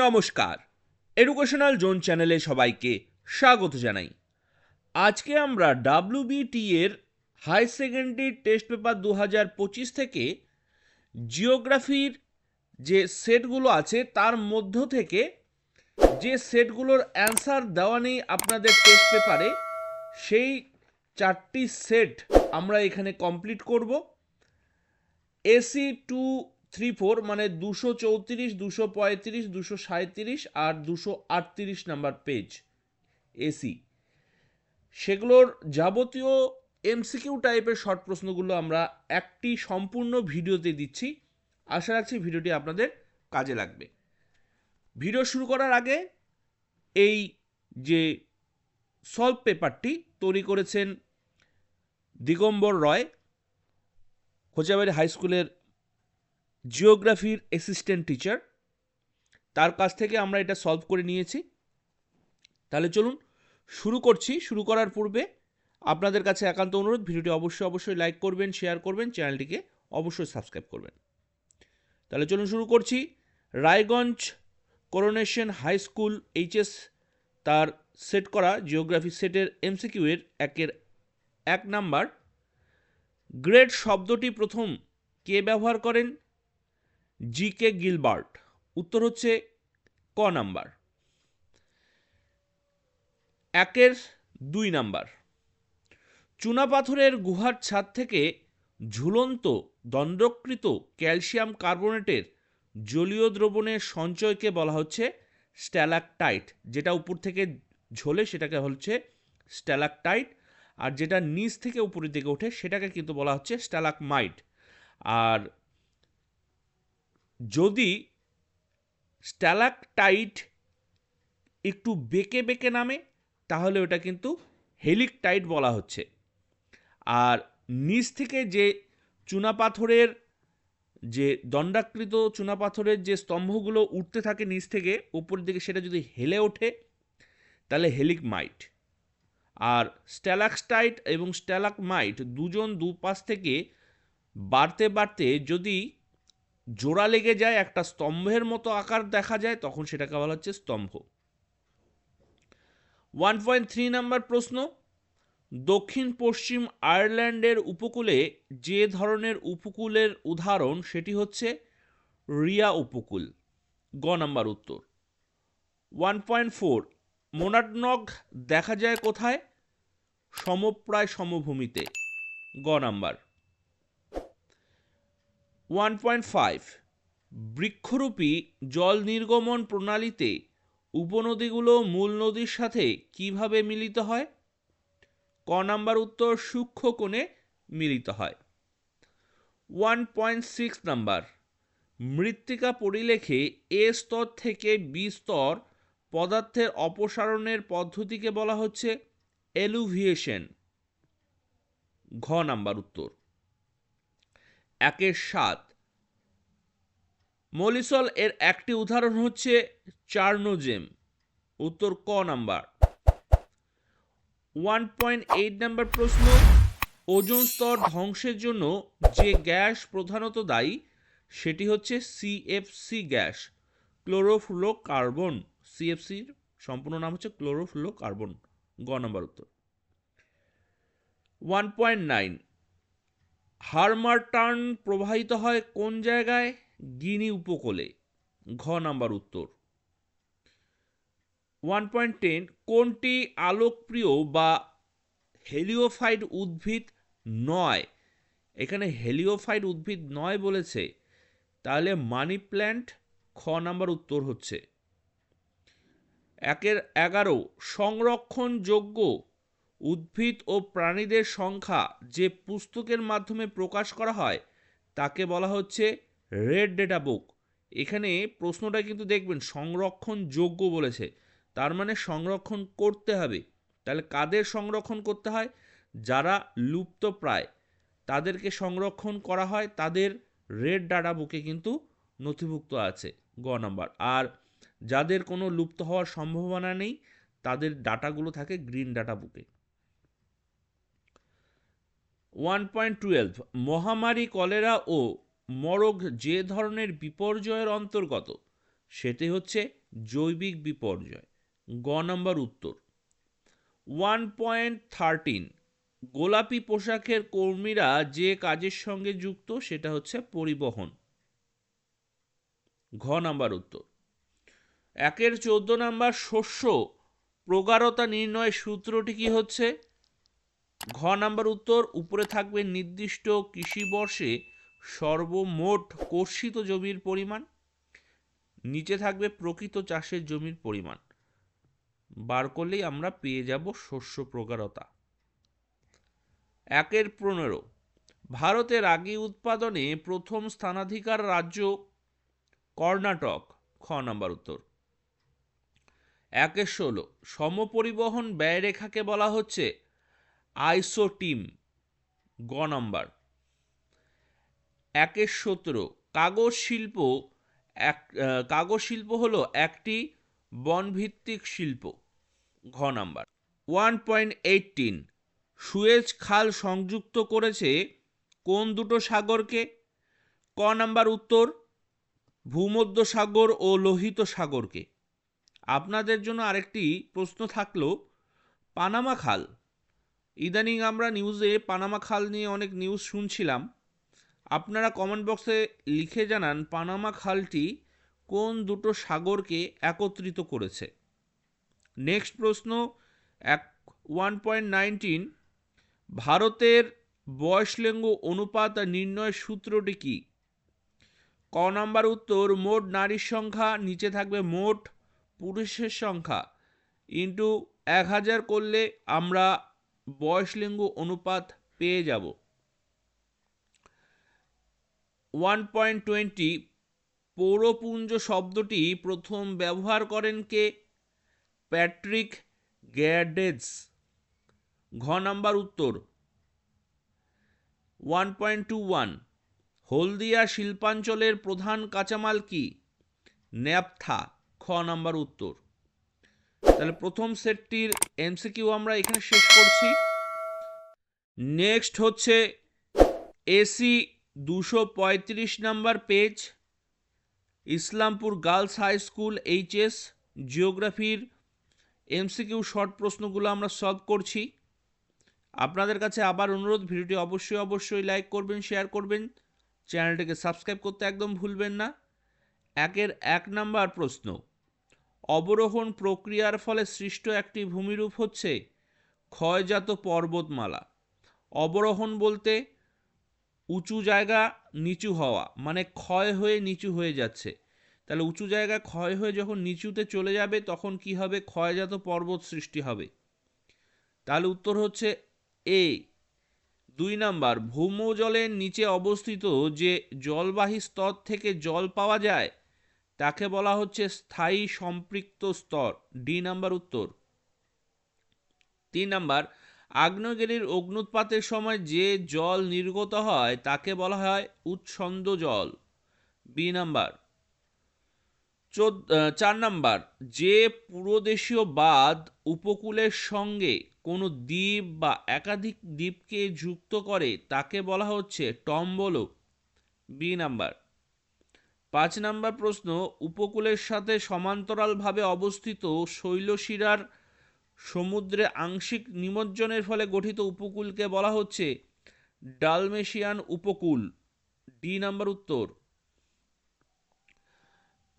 নমস্কার। Educational zone চ্যানেলে সবাইকে স্বাগত জানাই। আজকে আমরা ডাব্লিউবিটি এর হাই সেকেন্ডারি টেস্ট পেপার দু হাজার পঁচিশ থেকে জিওগ্রাফির যে সেটগুলো আছে, তার মধ্য থেকে যে সেটগুলোর অ্যান্সার দেওয়া নেই আপনাদের টেস্ট পেপারে সেই চারটি সেট আমরা এখানে কমপ্লিট করব। এসি টু থ্রি ফোর মানে দুশো চৌত্রিশ, দুশো পঁয়ত্রিশ, দুশো সাঁত্রিশ আর দুশো আটত্রিশ নাম্বার পেজ এসি সেগুলোর যাবতীয় এমসিকিউ টাইপের শর্ট প্রশ্নগুলো আমরা একটি সম্পূর্ণ ভিডিওতে দিচ্ছি। আশা রাখছি ভিডিওটি আপনাদের কাজে লাগবে। ভিডিও শুরু করার আগে এই যে সলভ পেপারটি তৈরি করেছেন দিগম্বর রয় খোঁচাবাড়ি হাই স্কুলের জিওগ্রাফির অ্যাসিস্ট্যান্ট টিচার তার কাছ থেকে আমরা এটা সলভ করে নিয়েছি। তাহলে চলুন শুরু করছি। শুরু করার পূর্বে আপনাদের কাছে একান্ত অনুরোধ, ভিডিওটি অবশ্যই অবশ্যই লাইক করবেন শেয়ার করবেন, চ্যানেলটিকে অবশ্যই সাবস্ক্রাইব করবেন। তাহলে চলুন শুরু করছি। Raiganj coronation high school HS তার সেট করা জিওগ্রাফি সেটের এমসিকিউ এর একের এক নাম্বার গ্রেড শব্দটি প্রথম কে ব্যবহার করেন? G K Gilbert. উত্তর হচ্ছে ক নাম্বার। একের দুই নাম্বার। চুনাপাথরের গুহার ছাদ থেকে ঝুলন্ত, দণ্ডকৃত ক্যালসিয়াম কার্বোনেটের জলীয় দ্রবণের সঞ্চয়কে বলা হচ্ছে স্ট্যালাকটাইট, যেটা উপর থেকে ঝোলে সেটাকে হচ্ছে স্ট্যালাকটাইট, আর যেটা নিচ থেকে উপরের দিকে ওঠে সেটাকে কিন্তু বলা হচ্ছে স্ট্যালাকমাইট। আর যদি স্ট্যালাকটাইট একটু বেঁকে বেঁকে নামে, তাহলে ওটা কিন্তু হেলিকটাইট বলা হচ্ছে। আর নিচ থেকে যে চুনাপাথরের, যে দণ্ডাকৃত চুনাপাথরের যে স্তম্ভগুলো উঠতে থাকে নিচ থেকে উপরের দিকে সেটা যদি হেলে ওঠে, তাহলে হেলিকমাইট। আর স্ট্যালাক্সটাইট এবং স্ট্যালাকমাইট দুজন দুপাশ থেকে বাড়তে বাড়তে যদি জোড়া লেগে যায়, একটা স্তম্ভের মতো আকার দেখা যায়, তখন সেটাকে বলা হচ্ছে স্তম্ভ। ওয়ান পয়েন্ট থ্রি নাম্বার প্রশ্ন, দক্ষিণ পশ্চিম আয়ারল্যান্ডের উপকূলে যে ধরনের উপকূলের উদাহরণ, সেটি হচ্ছে রিয়া উপকূল। গ নাম্বার উত্তর। ওয়ান পয়েন্ট ফোর, মোনাটনগ দেখা যায় কোথায়? সমপ্রায় সমভূমিতে। গ নাম্বার। ওয়ান পয়েন্ট ফাইভ বৃক্ষরূপী জল নির্গমন প্রণালীতে উপনদীগুলো মূল নদীর সাথে কীভাবে মিলিত হয়? ক নাম্বার উত্তর সূক্ষ্ম কোণে মিলিত হয়। ওয়ান পয়েন্ট সিক্স নাম্বার, মৃত্তিকা পরিলেখে এ স্তর থেকে বি স্তর পদার্থের অপসারণের পদ্ধতিকে বলা হচ্ছে এলুভিয়েশন। ঘ নাম্বার উত্তর। একের সাত। মলিসল এর একটি উদাহরণ হচ্ছে চার্নোজেম। উত্তর ক number. One point eight number প্রশ্ন, ওজোন স্তর ধ্বংসের জন্য যে গ্যাস প্রধানত দায়ী, সেটি হচ্ছে সিএফসি গ্যাস ক্লোরোফ্লো কার্বন সিএফসির সম্পূর্ণ নাম হচ্ছে ক্লোরোফ্লুরো কার্বন গ নাম্বার উত্তর। One point nine harmattan প্রবাহিত হয় কোন জায়গায়? গিনি উপকূলে। ঘ নাম্বার উত্তর। ওয়ান পয়েন্ট টেন, কোনটি আলোকপ্রিয় বা হেলিওফাইড উদ্ভিদ নয়? এখানে হেলিওফাইড উদ্ভিদ নয় বলেছে। তাহলে মানি প্ল্যান্ট খ নাম্বার উত্তর হচ্ছে। একের এগারো, সংরক্ষণযোগ্য উদ্ভিদ ও প্রাণীদের সংখ্যা যে পুস্তকের মাধ্যমে প্রকাশ করা হয়, তাকে বলা হচ্ছে রেড ডেটা বুক। এখানে প্রশ্নটা কিন্তু দেখবেন সংরক্ষণযোগ্য বলেছে। তার মানে সংরক্ষণ করতে হবে। তাহলে কাদের সংরক্ষণ করতে হয়? যারা লুপ্ত প্রায়, তাদেরকে সংরক্ষণ করা হয়, তাদের রেড ডাটা বুকে কিন্তু নথিভুক্ত আছে গ নাম্বার। আর যাদের কোনো লুপ্ত হওয়ার সম্ভাবনা নেই, তাদের ডাটাগুলো থাকে গ্রিন ডাটা বুকে। ওয়ান পয়েন্ট টুয়েলভ, মহামারী, কলেরা ও মরগ যে ধরনের বিপর্যয়ের অন্তর্গত, সেটি হচ্ছে জৈবিক বিপর্যয়। গ নম্বর উত্তর। ওয়ান পয়েন্ট থার্টিন, গোলাপি পোশাকের কর্মীরা যে কাজের সঙ্গে যুক্ত, সেটা হচ্ছে পরিবহন। ঘ নাম্বার উত্তর। একের চোদ্দ নাম্বার শস্য প্রগাঢ়তা নির্ণয় সূত্রটি কি হচ্ছে? ঘ নাম্বার উত্তর, উপরে থাকবে নির্দিষ্ট কৃষি বর্ষে সর্বমোট কর্ষিত জমির পরিমাণ। নিচে থাকবে প্রকৃত চাষের জমির পরিমাণ। বার করলেই আমরা পেয়ে যাব শস্য প্রগাঢ়তা। একের পনেরো, ভারতের আগে উৎপাদনে প্রথম স্থানাধিকার রাজ্য কর্ণাটক। খ নাম্বার উত্তর। একের ষোলো, সমপরিবহন ব্যয়রেখাকে বলা হচ্ছে আইসোটিম, গ নম্বর। একের সতেরো, কাগজ শিল্প এক কাগজ শিল্প হলো একটি বনভিত্তিক শিল্প, ঘ number. One point eighteen Suez খাল সংযুক্ত করেছে কোন দুটো সাগরকে? ক নাম্বার উত্তর, ভূমধ্য সাগর ও লোহিত সাগরকে। আপনাদের জন্য আরেকটি প্রশ্ন থাকল, পানামা খাল। ইদানিং আমরা নিউজে পানামা খাল নিয়ে অনেক নিউজ শুনছিলাম। আপনারা কমেন্ট বক্সে লিখে জানান পানামা খালটি কোন দুটো সাগরকে একত্রিত করেছে। নেক্সট প্রশ্ন, এক ওয়ান পয়েন্ট নাইনটিন, ভারতের বয়সলিঙ্গ অনুপাত নির্ণয় সূত্রটি কি? ক নম্বর উত্তর, মোট নারীর সংখ্যা, নিচে থাকবে মোট পুরুষের সংখ্যা। ইন্টু এক হাজার করলে আমরা বয়সলিঙ্গ অনুপাত পেয়ে যাব। ওয়ান পয়েন্ট টোয়েন্টি পৌরপুঞ্জ শব্দটি প্রথম ব্যবহার করেন কে? প্যাট্রিক গ্যাডেজ। ঘ নাম্বার উত্তর। One point two one Haldia শিল্পাঞ্চলের প্রধান কাঁচামাল কি? ন্যাপথা। খ নাম্বার উত্তর। তাহলে প্রথম সেটটির এমসিকিউ আমরা এখানে শেষ করছি। নেক্সট হচ্ছে এসি দুশো পঁয়ত্রিশ number page, Islampur girls high school, HS, জিওগ্রাফির MCQ short প্রশ্নগুলো আমরা সলভ করছি। আপনাদের কাছে আবার অনুরোধ, ভিডিওটি অবশ্যই অবশ্যই লাইক করবেন, শেয়ার করবেন। চ্যানেলটিকে সাবস্ক্রাইব করতে একদম ভুলবেন না। একের এক নাম্বার প্রশ্ন অবরোহণ প্রক্রিয়ার ফলে সৃষ্ট একটি ভূমিরূপ হচ্ছে ক্ষয়জাত পর্বতমালা। অবরোহণ বলতে উঁচু জায়গা নিচু হওয়া মানে ক্ষয় হয়ে নিচু হয়ে যাচ্ছে। তাহলে উঁচু জায়গা ক্ষয় হয়ে যখন নিচুতে চলে যাবে, তখন কি হবে? ক্ষয়জাত পর্বত সৃষ্টি হবে। তাহলে উত্তর হচ্ছে এ। দুই নাম্বার, ভৌমজলের নিচে অবস্থিত যে জলবাহী স্তর থেকে জল পাওয়া যায় তাকে বলা হচ্ছে স্থায়ী সম্পৃক্ত স্তর। ডি নাম্বার উত্তর। তিন নাম্বার, আগ্নেয়গিরির অগ্নুৎপাতের সময় যে জল নির্গত হয় তাকে বলা হয় উৎসন্দ জল। B number. চার নাম্বার, যে পুরোদেশীয় বাঁধ উপকূলের সঙ্গে কোনো দ্বীপ বা একাধিক দ্বীপকে যুক্ত করে তাকে বলা হচ্ছে টম্বলো বি নাম্বার। পাঁচ নাম্বার প্রশ্ন, উপকূলের সাথে সমান্তরালভাবে অবস্থিত শৈলশিরার সমুদ্রে আংশিক নিমজ্জনের ফলে গঠিত উপকূলকে বলা হচ্ছে ডালমেশিয়ান উপকূল। ডি নাম্বার উত্তর।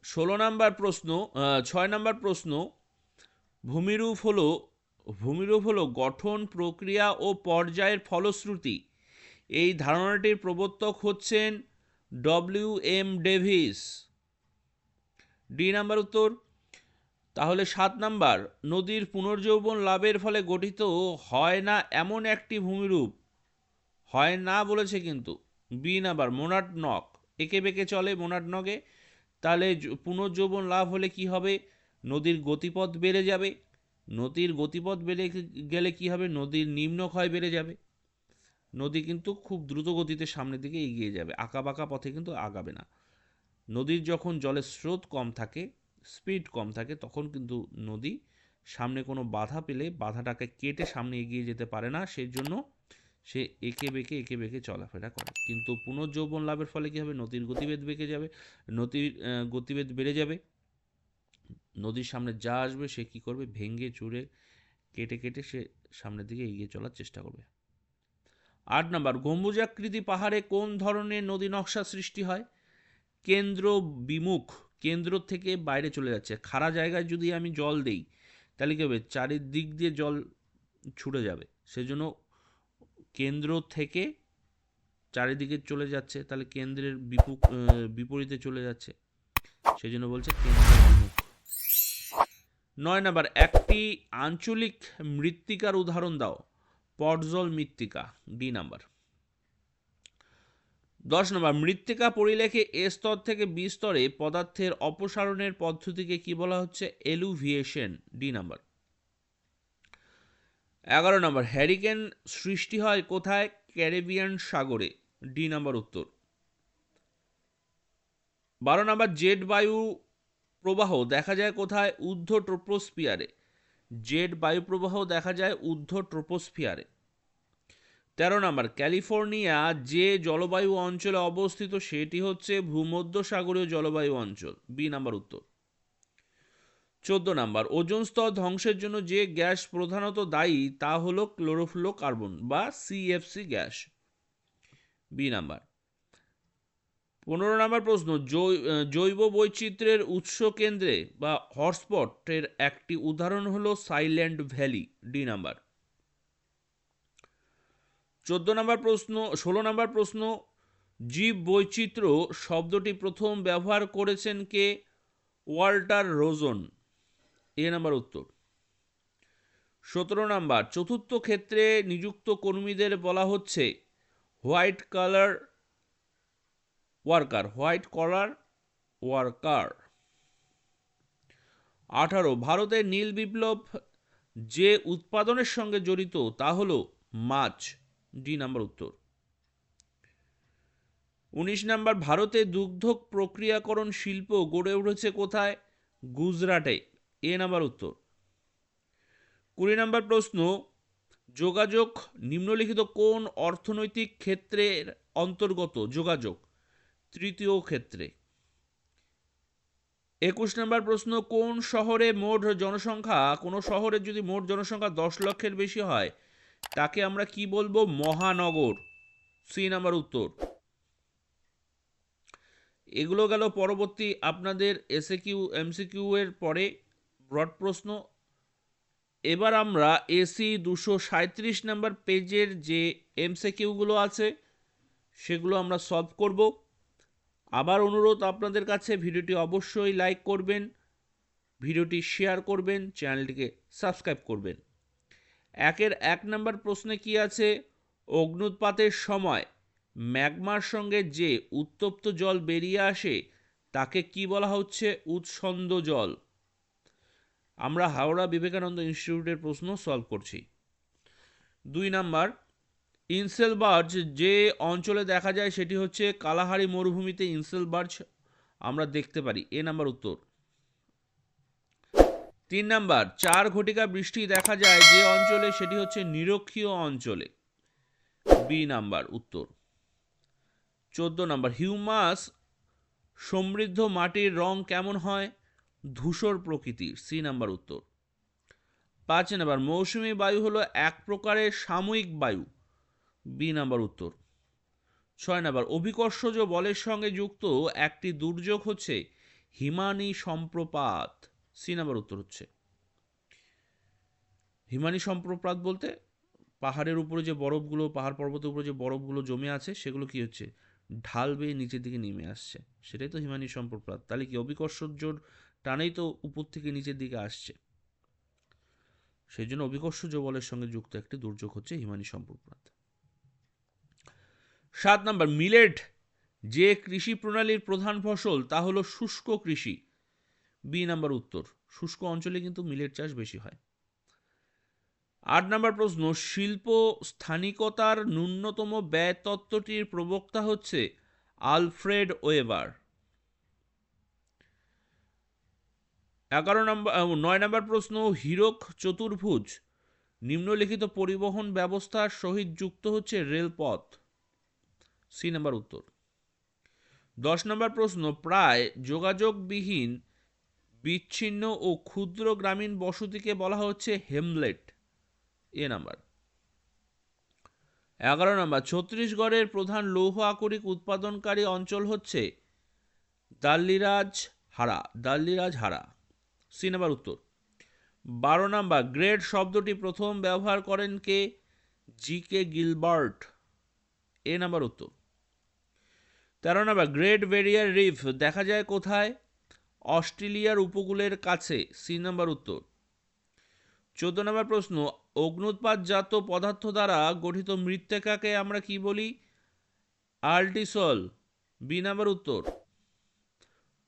ষোলো নাম্বার প্রশ্ন ছয় নাম্বার প্রশ্ন, ভূমিরূপ হল ভূমিরূপ হল গঠন, প্রক্রিয়া ও পর্যায়ের ফলশ্রুতি। এই ধারণাটির প্রবর্তক হচ্ছেন W M Davis. D number উত্তর। তাহলে সাত নাম্বার, নদীর পুনর্যৌবন লাভের ফলে গঠিত হয় না এমন একটি ভূমিরূপ। হয় না বলেছে কিন্তু। বি নাম্বার, মোনাট নক একে বেঁকে চলে মোনাট নগে। তাহলে পুনর্যৌবন লাভ হলে কি হবে? নদীর গতিপথ বেড়ে যাবে। নদীর গতিপথ বেড়ে গেলে কি হবে? নদীর নিম্নক্ষয় বেড়ে যাবে। নদী কিন্তু খুব দ্রুত গতিতে সামনের দিকে এগিয়ে যাবে। আঁকা বাঁকা পথে কিন্তু আগাবে না। নদীর যখন জলের স্রোত কম থাকে স্পিড কম থাকে, তখন কিন্তু নদী সামনে কোনো বাধা পেলে বাধাটাকে কেটে সামনে এগিয়ে যেতে পারে না। সেই জন্য সে এঁকে বেঁকে এঁকে বেঁকে চলাফেরা করে। কিন্তু পুনর্যৌবন লাভের ফলে কী হবে? নদীর গতিবেদ বেঁকে যাবে। নদীর গতিবেদ বেড়ে যাবে। নদীর সামনে যা আসবে সে কী করবে? ভেঙে, চুরে, কেটে কেটে সে সামনের দিকে এগিয়ে চলার চেষ্টা করবে। আট নম্বর, গম্বুজাকৃতি পাহাড়ে কোন ধরনের নদী নকশা সৃষ্টি হয়? কেন্দ্র বিমুখ, কেন্দ্র থেকে বাইরে চলে যাচ্ছে। খাড়া জায়গায় যদি আমি জল দেই, তাহলে কী হবে? চারিদিক দিয়ে জল ছুটে যাবে। সেজন্য কেন্দ্র থেকে চারিদিকে চলে যাচ্ছে, তাহলে কেন্দ্রের বিপু বিপরীতে চলে যাচ্ছে। সেই জন্য বলছে বিমুখ। নয় নাম্বার, একটি আঞ্চলিক মৃত্তিকার উদাহরণ দাও। পটজল মৃত্তিকা ডি নাম্বার দশ নম্বর মৃত্তিকা পরিলেখে এ স্তর থেকে বি স্তরে পদার্থের অপসারণের পদ্ধতিকে কি বলা হচ্ছে? এলুভিয়েশন ডি নাম্বার এগারো নম্বর হ্যারিকেন সৃষ্টি হয় কোথায়? ক্যারিবিয়ান সাগরে ডি নাম্বার উত্তর। বারো নম্বর জেট বায়ু প্রবাহ দেখা যায় কোথায়? ঊর্ধ্ব ট্রোপোস্ফিয়ারে জেট বায়ুপ্রবাহ দেখা যায় ঊর্ধ্ব ট্রোপোস্ফিয়ারে। তেরো নম্বর, ক্যালিফোর্নিয়া যে জলবায়ু অঞ্চলে অবস্থিত সেটি হচ্ছে ভূমধ্যসাগরীয় জলবায়ু অঞ্চল। বি নাম্বার উত্তর। চোদ্দ নাম্বার, ওজোন স্তর ধ্বংসের জন্য যে গ্যাস প্রধানত দায়ী তা হলো ক্লোরোফ্লো কার্বন বা সিএফসি গ্যাস। বি নাম্বার পনেরো নম্বর প্রশ্ন জৈব বৈচিত্র্যের উৎস কেন্দ্রে বা হটস্পটের একটি উদাহরণ হলো সাইল্যান্ড ভ্যালি, ডি নাম্বার। চোদ্দ নম্বর প্রশ্ন, ষোলো নম্বর প্রশ্ন, জীব বৈচিত্র্য শব্দটি প্রথম ব্যবহার করেছেন কে? ওয়াল্টার রোজন। এ নাম্বার উত্তর। সতেরো নাম্বার, চতুর্থ ক্ষেত্রে নিযুক্ত কর্মীদের বলা হচ্ছে white colour worker, white collar worker. আঠারো ভারতের নীল বিপ্লব যে উৎপাদনের সঙ্গে জড়িত, তা হল মাছ। ডি নাম্বার উত্তর। উনিশ নাম্বার, ভারতে দুগ্ধ প্রক্রিয়াকরণ শিল্প গড়ে উঠেছে কোথায়? গুজরাটে। এ নাম্বার উত্তর। কুড়ি নাম্বার প্রশ্ন, যোগাযোগ নিম্নলিখিত কোন অর্থনৈতিক ক্ষেত্রের অন্তর্গত? যোগাযোগ। তৃতীয় ক্ষেত্রে। একুশ নম্বর প্রশ্ন, কোন শহরে মোট জনসংখ্যা, কোনো শহরের যদি মোট জনসংখ্যা দশ লক্ষের বেশি হয়, তাকে আমরা কি বলব? মহানগর। সি নাম্বার উত্তর। এগুলো গেল পরবর্তী আপনাদের এসএ কিউ এমসিকিউ এর পরে ব্রড প্রশ্ন। এবার আমরা এসি দুশো সাঁত্রিশ নাম্বার পেজের যে এমসিকিউগুলো আছে, সেগুলো আমরা সলভ করব। আবার অনুরোধ আপনাদের কাছে, ভিডিওটি অবশ্যই লাইক করবেন, ভিডিওটি শেয়ার করবেন, চ্যানেলটিকে সাবস্ক্রাইব করবেন। একের এক নম্বর প্রশ্নে কি আছে? অগ্নুৎপাতের সময় ম্যাগমার সঙ্গে যে উত্তপ্ত জল বেরিয়ে আসে, তাকে কি বলা হচ্ছে? উৎসন্দ জল। আমরা হাওড়া বিবেকানন্দ ইনস্টিটিউটের প্রশ্ন সলভ করছি। দুই নাম্বার ইনসেলবার্জ যে অঞ্চলে দেখা যায় সেটি হচ্ছে কালাহারি মরুভূমিতে ইনসেলবার্জ আমরা দেখতে পারি। এ নাম্বার উত্তর। তিন নাম্বার, চার ঘটিকা বৃষ্টি দেখা যায় যে অঞ্চলে, সেটি হচ্ছে নিরক্ষীয় অঞ্চলে। বি নাম্বার উত্তর। চোদ্দ নাম্বার, হিউমাস সমৃদ্ধ মাটির রং কেমন হয়? ধূসর প্রকৃতির। সি নাম্বার উত্তর। পাঁচ নাম্বার, মৌসুমী বায়ু হলো এক প্রকারের সাময়িক বায়ু। বি নাম্বার উত্তর। ছয় নাম্বার অভিকর্ষজ বলের সঙ্গে যুক্ত, একটি দুর্যোগ হচ্ছে হিমানি সম্প্রপাত। সি নাম্বার উত্তর হচ্ছে। হিমানি সম্প্রপাত বলতে পাহাড়ের উপরে যে বরফগুলো, পাহাড় পর্বতের উপরে যে বরফগুলো জমে আছে, সেগুলো কি হচ্ছে? ঢাল বেয়ে নিচের দিকে নেমে আসছে। সেটাই তো হিমানি সম্প্রপাত। তাহলে কি অভিকর্ষজোর টানেই তো উপর থেকে নিচের দিকে আসছে? সেই জন্য অভিকর্ষজ বলের সঙ্গে যুক্ত একটি দুর্যোগ হচ্ছে হিমানি সম্প্রপাত। সাত নম্বর, মিলেট, যে কৃষি প্রণালীর প্রধান ফসল তা হলো শুষ্ক কৃষি। বি নাম্বার উত্তর, শুষ্ক অঞ্চলে কিন্তু মিলেট চাষ বেশি হয়। আট নম্বর প্রশ্ন, শিল্প স্থানিকতার ন্যূনতম ব্যয় তত্ত্বটির প্রবক্তা হচ্ছে আলফ্রেড ওয়েবার। এগারো নম্বর নয় নম্বর প্রশ্ন, হীরক চতুর্ভুজ, নিম্নলিখিত পরিবহন ব্যবস্থার সহিত যুক্ত হচ্ছে রেলপথ। সি নাম্বার উত্তর। দশ নম্বর প্রশ্ন, প্রায় যোগাযোগবিহীন, বিচ্ছিন্ন ও ক্ষুদ্র গ্রামীণ বসতিকে বলা হচ্ছে হেমলেট। এ নাম্বার। এগারো নম্বর, ছত্তিশগড়ের প্রধান লৌহ আকরিক উৎপাদনকারী অঞ্চল হচ্ছে দাল্লিরাজ হারা দাল্লিরাজ হারা সি নাম্বার উত্তর। বারো নাম্বার গ্রেড শব্দটি প্রথম ব্যবহার করেন কে? জি কে গিলবার্ট। এ নাম্বার উত্তর। তেরো নম্বর গ্রেট ব্যারিয়ার রিফ দেখা যায় কোথায়? অস্ট্রেলিয়ার উপকূলের কাছে সি নাম্বার উত্তর। চোদ্দ নম্বর প্রশ্ন, অগ্নুৎপাতজাত পদার্থ দ্বারা গঠিত মৃত্তিকাকে আমরা কি বলি? আল্টিসল। বি নাম্বার উত্তর।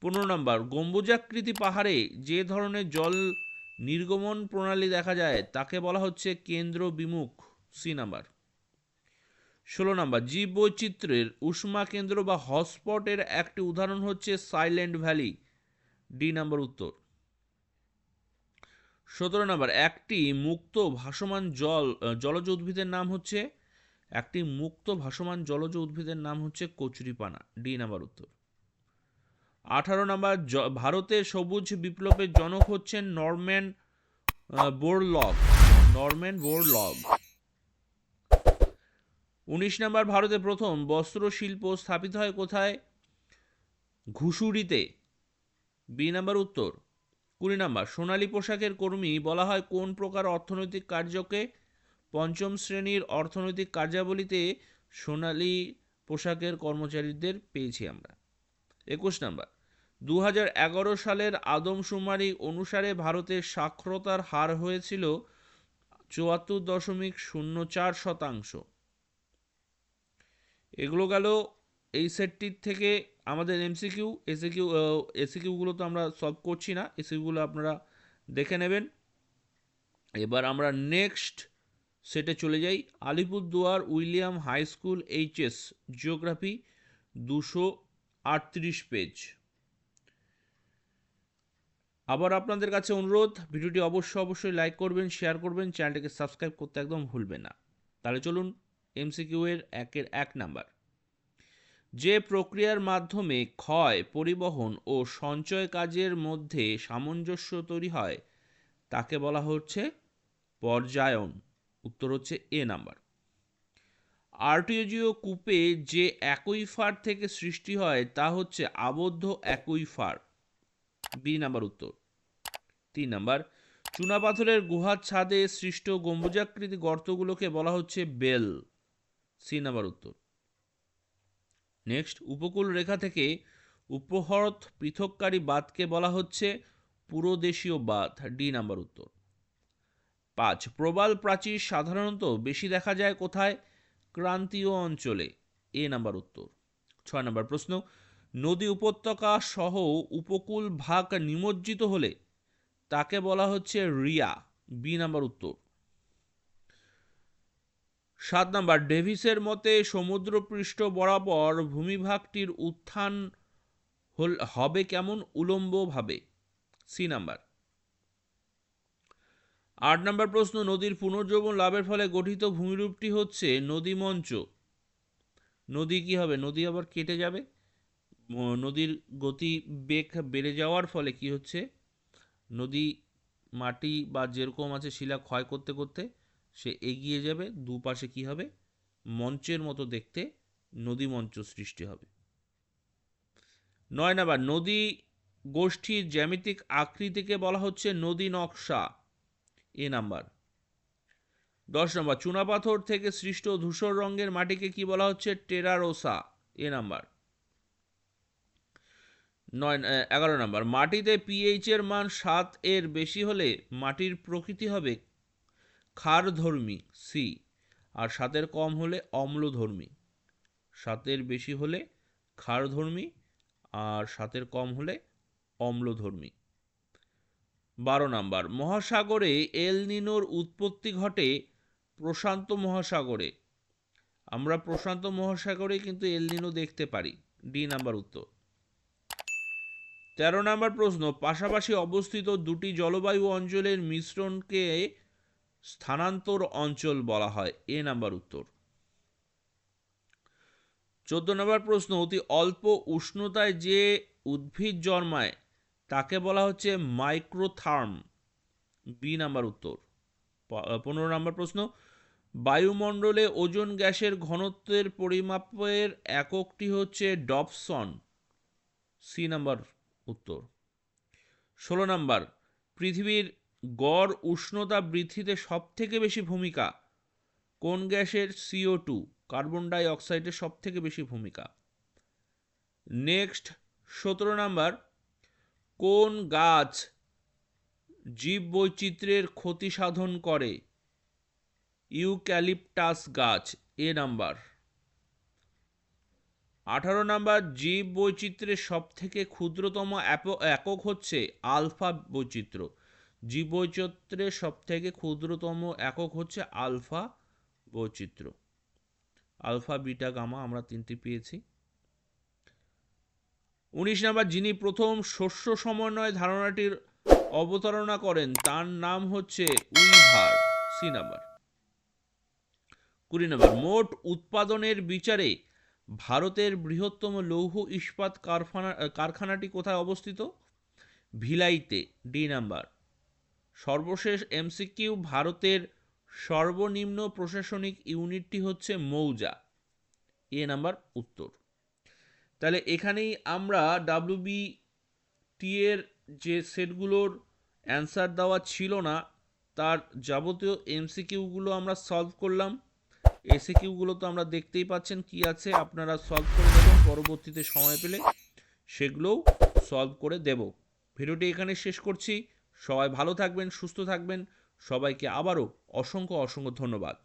পনেরো নম্বর, গম্বুজাকৃতি পাহাড়ে যে ধরনের জল নির্গমন প্রণালী দেখা যায়, তাকে বলা হচ্ছে কেন্দ্র বিমুখ সি নাম্বার। ষোলো নম্বর জীব বৈচিত্র্যের উষ্মা কেন্দ্র বা হটস্পটের একটি উদাহরণ হচ্ছে সাইলেন্ট ভ্যালি। ডি নাম্বার উত্তর। সতেরো নম্বর, একটি মুক্ত ভাসমান জল জলজ উদ্ভিদের নাম হচ্ছে, একটি মুক্ত ভাসমান জলজ উদ্ভিদের নাম হচ্ছে কচুরিপানা। ডি নাম্বার উত্তর। আঠারো নম্বর ভারতের সবুজ বিপ্লবের জনক হচ্ছেন নরম্যান বোরলগ নরম্যান বোরলগ উনিশ নম্বর ভারতে প্রথম বস্ত্র শিল্প স্থাপিত হয় কোথায়? ঘুষুরিতে। বি নাম্বার উত্তর। কুড়ি নাম্বার, সোনালী পোশাকের কর্মী বলা হয় কোন প্রকার অর্থনৈতিক কার্যকে? পঞ্চম শ্রেণির অর্থনৈতিক কার্যাবলীতে সোনালী পোশাকের কর্মচারীদের পেয়েছি আমরা। একুশ নাম্বার দু এগারো সালের আদমশুমারি অনুসারে ভারতের সাক্ষরতার হার হয়েছিল চুয়াত্তর দশমিক শূন্য চার শতাংশ। এগুলো গেল এই সেটটির থেকে আমাদের এমসিকিউ এসিকিউ এসিকিউগুলো তো আমরা সলভ করছি না। এসিকিউগুলো আপনারা দেখে নেবেন। এবার আমরা নেক্সট সেটে চলে যাই। Alipurduar William high school HS geography দুশো আটত্রিশ পেজ আবার আপনাদের কাছে অনুরোধ, ভিডিওটি অবশ্যই অবশ্যই লাইক করবেন শেয়ার করবেন চ্যানেলটিকে সাবস্ক্রাইব করতে একদম ভুলবেন না। তাহলে চলুন এমসিকিউ এর একের এক নাম্বার। যে প্রক্রিয়ার মাধ্যমে ক্ষয়, পরিবহন ও সঞ্চয় কাজের মধ্যে সামঞ্জস্য তৈরি হয়, তাকে বলা হচ্ছে পর্যায়ন। উত্তর হচ্ছে এ নাম্বার। আর্টিওজিও কূপে যে অ্যাকুইফার থেকে সৃষ্টি হয়, তা হচ্ছে আবদ্ধ অ্যাকুইফার বি নাম্বার উত্তর। তিন নাম্বার। চুনাপাথরের গুহার ছাদে সৃষ্ট গম্বুজাকৃতি গর্তগুলোকে বলা হচ্ছে বেল। সি নাম্বার উত্তর। নেক্সট, উপকূল রেখা থেকে উপহ্রদ পৃথককারী বাঁধকে বলা হচ্ছে পুরোদেশীয় বাঁধ, ডি নাম্বার উত্তর। পাঁচ, প্রবাল প্রাচীর সাধারণত বেশি দেখা যায় কোথায়? ক্রান্তীয় অঞ্চলে, এ নাম্বার উত্তর। ছয় নম্বর প্রশ্ন, নদী উপত্যকা সহ উপকূল ভাগ নিমজ্জিত হলে তাকে বলা হচ্ছে রিয়া, বি নাম্বার উত্তর। সাত নাম্বার, ডেভিসের মতে সমুদ্রপৃষ্ঠ বরাবর ভূমিভাগটির উত্থান হবে কেমন উলম্বভাবে? C number. আট নম্বর প্রশ্ন, নদীর পুনর্জীবন লাভের ফলে গঠিত ভূমিরূপটি হচ্ছে নদী মঞ্চ নদী কি হবে? নদী আবার কেটে যাবে? নদীর গতি বেগ বেড়ে যাওয়ার ফলে কি হচ্ছে? নদী, মাটি বা যেরকম আছে শিলা ক্ষয় করতে করতে সে এগিয়ে যাবে, দুপাশে কি হবে? মঞ্চের মতো দেখতে নদী মঞ্চ সৃষ্টি হবে। নয় নাম্বার, নদী গোষ্ঠীর জ্যামিতিক আকৃতিকে বলা হচ্ছে নদী নকশা। A number. দশ নম্বর, চুনাপাথর থেকে সৃষ্ট ধূসর রঙের মাটিকে কি বলা হচ্ছে? Terra rossa. A number. নয়, এগারো নম্বর, মাটিতে পিএইচের মান সাত এর বেশি হলে মাটির প্রকৃতি হবে ক্ষারধর্মী সি। আর সাতের কম হলে অম্লধর্মী। সাতের বেশি হলে ক্ষারধর্মী আর সাতের কম হলে অম্লধর্মী। বারো নাম্বার, মহাসাগরে এল নিনোর উৎপত্তি ঘটে প্রশান্ত মহাসাগরে। আমরা প্রশান্ত মহাসাগরে কিন্তু এল নিনো দেখতে পারি। ডি নাম্বার উত্তর। তেরো নাম্বার প্রশ্ন, পাশাপাশি অবস্থিত দুটি জলবায়ু অঞ্চলের মিশ্রণকে স্থানান্তর অঞ্চল বলা হয়। এ নাম্বার উত্তর। চোদ্দ নম্বর প্রশ্ন, অতি অল্প উষ্ণতায় যে উদ্ভিদ জন্মায়, তাকে বলা হচ্ছে মাইক্রোথার্ম। বি নাম্বার উত্তর। পনেরো নম্বর প্রশ্ন, বায়ুমণ্ডলে ওজোন গ্যাসের ঘনত্বের পরিমাপের এককটি হচ্ছে ডপসন সি নাম্বার উত্তর। ষোলো নাম্বার, পৃথিবীর গড় উষ্ণতা বৃদ্ধিতে সবথেকে বেশি ভূমিকা কোন গ্যাসের সিও টু কার্বন ডাই অক্সাইডের সবথেকে বেশি ভূমিকা? নেক্সট, সতেরো নাম্বার, কোন গাছ জীব বৈচিত্র্যের ক্ষতি সাধন করে? ইউক্যালিপটাস গাছ, এ নাম্বার। আঠারো নাম্বার জীব বৈচিত্র্যের সব থেকে ক্ষুদ্রতম একক হচ্ছে আলফা বৈচিত্র্য। জীব বৈচিত্র্যের সব ক্ষুদ্রতম একক হচ্ছে আলফা বৈচিত্র্য। আলফা, বিটা, গামা আমরা তিনটি পেয়েছি। উনিশ নাম্বার, যিনি প্রথম শস্য সমন্বয় ধারণাটির অবতারণা করেন, তার নাম হচ্ছে উইভার সি নাম্বার। কুড়ি নম্বর, মোট উৎপাদনের বিচারে ভারতের বৃহত্তম লৌহ ইস্পাত কারখানা কারখানাটি কোথায় অবস্থিত? ভিলাইতে, ডি নাম্বার। সর্বশেষ এমসিকিউ ভারতের সর্বনিম্ন প্রশাসনিক ইউনিটটি হচ্ছে মৌজা। এ নাম্বার উত্তর। তাহলে এখানেই আমরা ডাব্লিউবি টি এর যে সেটগুলোর অ্যান্সার দেওয়া ছিল না, তার যাবতীয় এমসিকিউগুলো আমরা সলভ করলাম। এসিকিউগুলো তো আমরা দেখতেই পাচ্ছেন কি আছে, আপনারা সলভ করে দেবেন পরবর্তীতে সময় পেলে সেগুলোও সলভ করে দেব। ভিডিওটি এখানে শেষ করছি। সবাই ভালো থাকবেন সুস্থ থাকবেন। সবাইকে আবারও অসংখ্য অসংখ্য ধন্যবাদ।